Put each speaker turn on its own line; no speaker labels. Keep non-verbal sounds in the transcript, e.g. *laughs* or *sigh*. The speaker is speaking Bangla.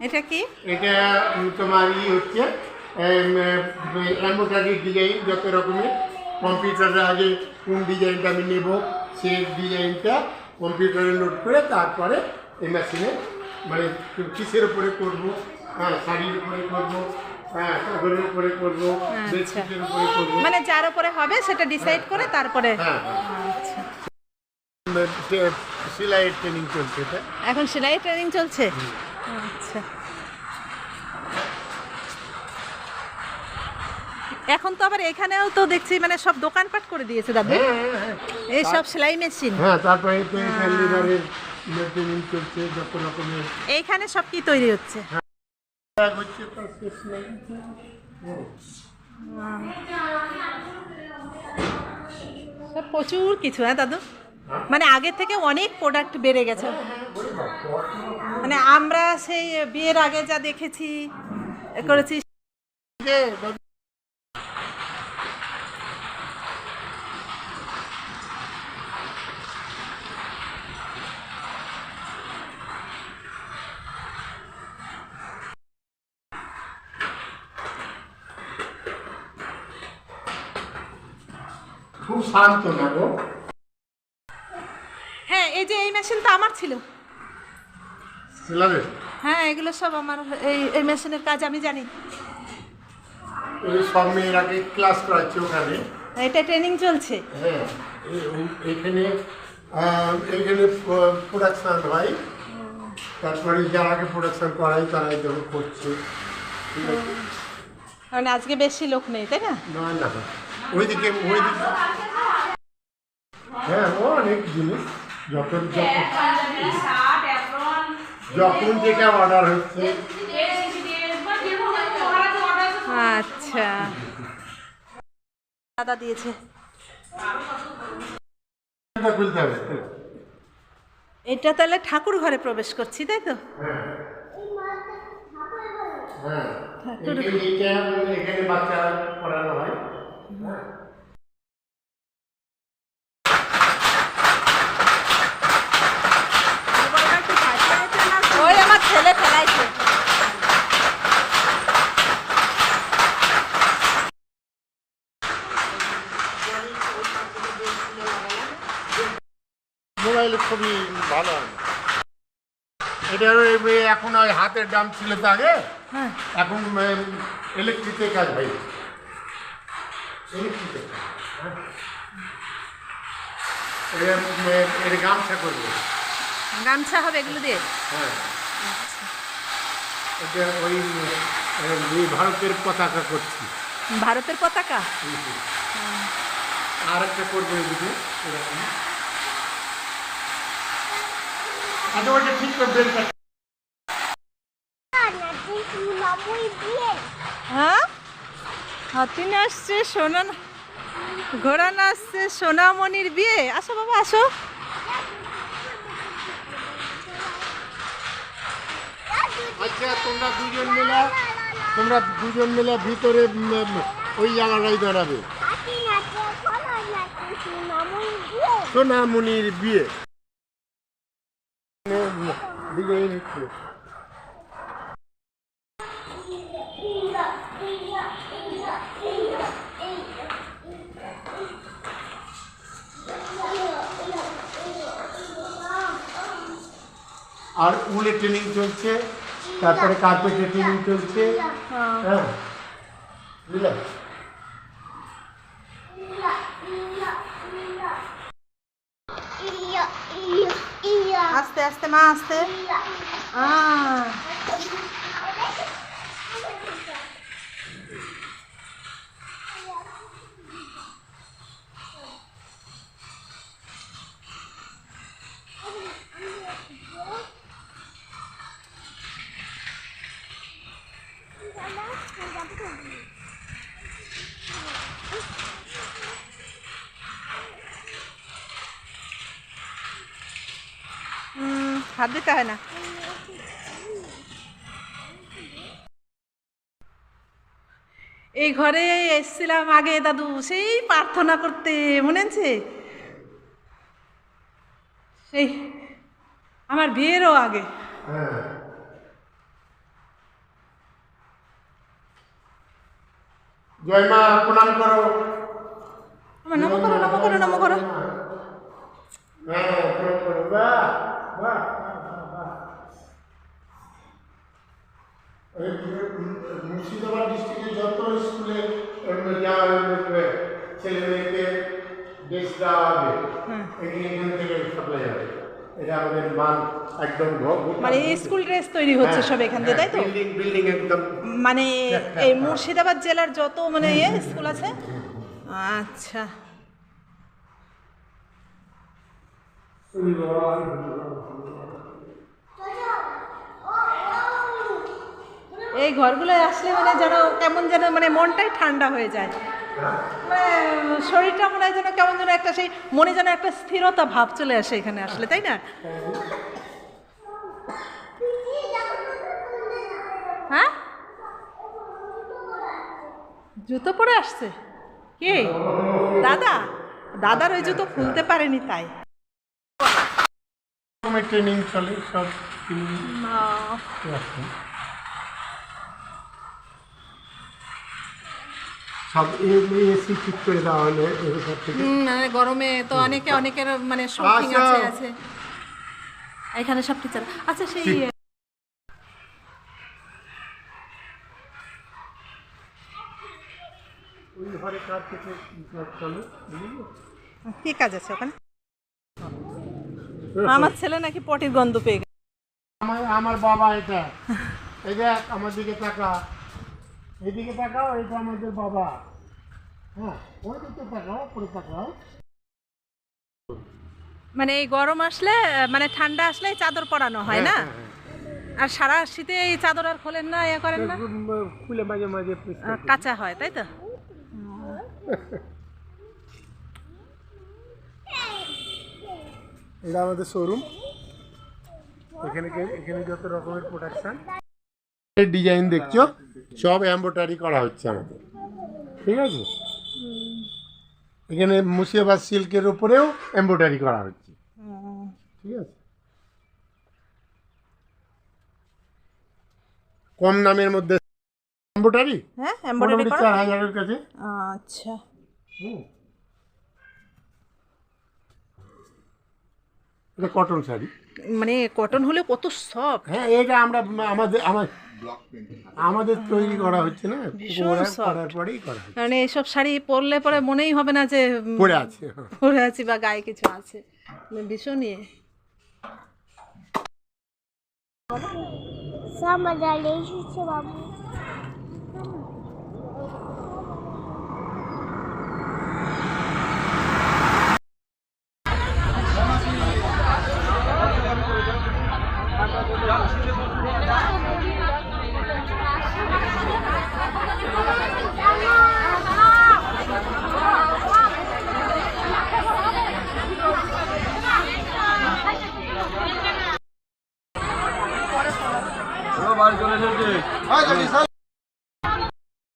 এটা কি?
এটা তোমার ই হচ্ছে এম্বোটারি ডিজাইন যত রকমের। কম্পিউটারে আগে কোন ডিজাইনটা আমি নেব সেই ডিজাইনটা কম্পিউটারে লোড করে তারপরে এই মেশিনে মানে কিসের উপরে করব হ্যাঁ শাড়ির উপরে করব হ্যাঁ কাগজের উপরে করব বেডশিটের
মানে যার উপরে হবে সেটা ডিসাইড করে তারপরে
হ্যাঁ
আচ্ছা।
সেলাইয়ের ট্রেনিং চলছে
এখন সেলাই ট্রেনিং চলছে? আচ্ছা। এখন তো আবার এখানেও তো দেখছি মানে সব দোকানপাট করে দিয়েছে দাদু।
হ্যাঁ হ্যাঁ হ্যাঁ।
এই সব সেলাই মেশিন।
হ্যাঁ তারপরে চলছে যত রকমের
এইখানে সব কি তৈরি হচ্ছে? প্রচুর কিছু হ্যাঁ দাদু? মানে আগের থেকে অনেক প্রোডাক্ট বেড়ে গেছে। মানে আমরা সেই বিয়ের আগে যা দেখেছি করেছি
খুব শান্ত না গো?
হ্যাঁ মেশিন তো আমার ছিল। হ্যাঁ এগুলো সব আমার এই এই মেশিনের কাজ আমি জানি।
সব মেয়েরাকে ক্লাস করাচ্ছে ওখানে।
এটা ট্রেনিং চলছে।
হ্যাঁ এইখানে এইখানে প্রোডাকশন হয়। তারপরে যারা আগে প্রোডাকশন করাই তারা ধরো করছে।
কারণ আজকে বেশি লোক নেই তাই না
না না। ওইদিকে ওইদিকে। হ্যাঁ অনেক জিনিস। যখন যখন যখন যেটা অর্ডার হচ্ছে।
আচ্ছা। দাদা দিয়েছে।
এটা খুলতে হবে
এটা তাহলে ঠাকুর ঘরে প্রবেশ করছি তাই তো?
হ্যাঁ। এই- এখানে বাচ্চা পড়ানো হয়
ওই আমার ছেলে ফেলাইছে
মোবাইলে খুবই ভালো এটা ওই ওই এখন ওই হাতের দাম ছিল তো আগে?
হ্যাঁ।
এখন ইলেকট্রিকের কাজ ভাই। ইলেকট্রিকের এর গামছা করবে।
গামছা হবে এগুলো দিয়ে?
হ্যাঁ। এটা ওই ওই ভারতের পতাকা করছি।
ভারতের পতাকা?
আর একটা করবে এদিকে আচ্ছা ওইটা ঠিক করে বেলটা
হ্যাঁ? হাতি নাচছে সোনা ঘোড়া নাচছে সোনামণির বিয়ে। আসো বাবা আসো।
আচ্ছা তোমরা দুজন মিলে তোমরা দুজন মিলে ভিতরে ওই জায়গাটাই দাঁড়াবে। সোনামণির বিয়ে। আর উলের ট্রেনিং চলছে তারপরে কার্পেটে ট্রেনিং চলছে হ্যাঁ বুঝলে?
আস্তে আস্তে মা আস্তে আহ, উম, হাত দিতে হয় না। এই ঘরে এসছিলাম আগে দাদু সেই প্রার্থনা করতে মনে আছে? সেই আমার বিয়েরও আগে।
হ্যাঁ। প্রণাম করো।
আমার নম করো নম করো নম করো।
হ্যাঁ, করো। বাহ বাহ। মুর্শিদাবাদ ডিস্ট্রিক্টে যত স্কুলে ছেলে মেয়েকে ড্রেস দেওয়া হবে। এখানে এখান থেকে সাপ্লাই হবে। এটা আমাদের মান একদম
মানে স্কুল ড্রেস তৈরি হচ্ছে সব এখান দিয়ে তাই তো?
বিল্ডিং বিল্ডিং একদম।
মানে এই মুর্শিদাবাদ জেলার যত মানে ইয়ে স্কুল আছে? আচ্ছা। এই ঘরগুলো আসলে মানে যেন কেমন যেন মানে মনটাই ঠান্ডা হয়ে যায়। মানে শরীরটা মনে হয় যেন কেমন যেন একটা সেই মনে যেন একটা স্থিরতা ভাব চলে আসে এখানে আসলে তাই না? হ্যাঁ? জুতো পরে আসছে? কে? দাদা? দাদার ওই জুতো খুলতে পারেনি তাই।
ট্রেনিং চলে সব সব এসি ঠিক করে দেওয়া হলো এরকম থেকে
মানে গরমে তো অনেকে অনেকের মানে
আচ্ছা।
আছে আছে। এখানে সব টিচার আচ্ছা সেই
ওই ঘরে কাজ থেকে চলে
কি কাজ আছে ওখানে? আমার ছেলে নাকি পটির গন্ধ পেয়ে গেছে।
আমার আমার বাবা এটা। এই দেখ আমার দিকে তাকা। এদিকে তাকাও এটা আমাদের বাবা। হ্যাঁ ওই দিকে তাকাও পরে তাকাও।
মানে এই গরম আসলে মানে ঠান্ডা আসলে চাদর পরানো হয় না? আর সারা শীতে এই চাদর আর খোলেন না ইয়ে করেন না?
খুলে মাঝে মাঝে
কাঁচা হয় তাই তো? *laughs*
এটা আমাদের শোরুম এখানে এখানে যত রকমের প্রোডাকশন ডিজাইন দেখছ? সব এম্বোটারি করা হচ্ছে আমাদের। ঠিক আছে? এখানে মুর্শিদাবাদ সিল্কের উপরেও এম্বোটারি করা হচ্ছে। ঠিক আছে? কম দামের মধ্যে এম্বোটারি
হ্যাঁ এমব্রয়ডারি
চার হাজারের কাছে।
আচ্ছা।
এটা কটন শাড়ি।
মানে কটন হলে কত সফট।
হ্যাঁ এটা আমরা আমাদের আমার আমাদের তৈরি করা হচ্ছে না করার পরেই করা
মানে এইসব শাড়ি পরলে পরে মনেই হবে না যে
পরে আছে
পরে আছি বা গায়ে কিছু আছে। মানে ভীষণ ইয়ে
বাবু।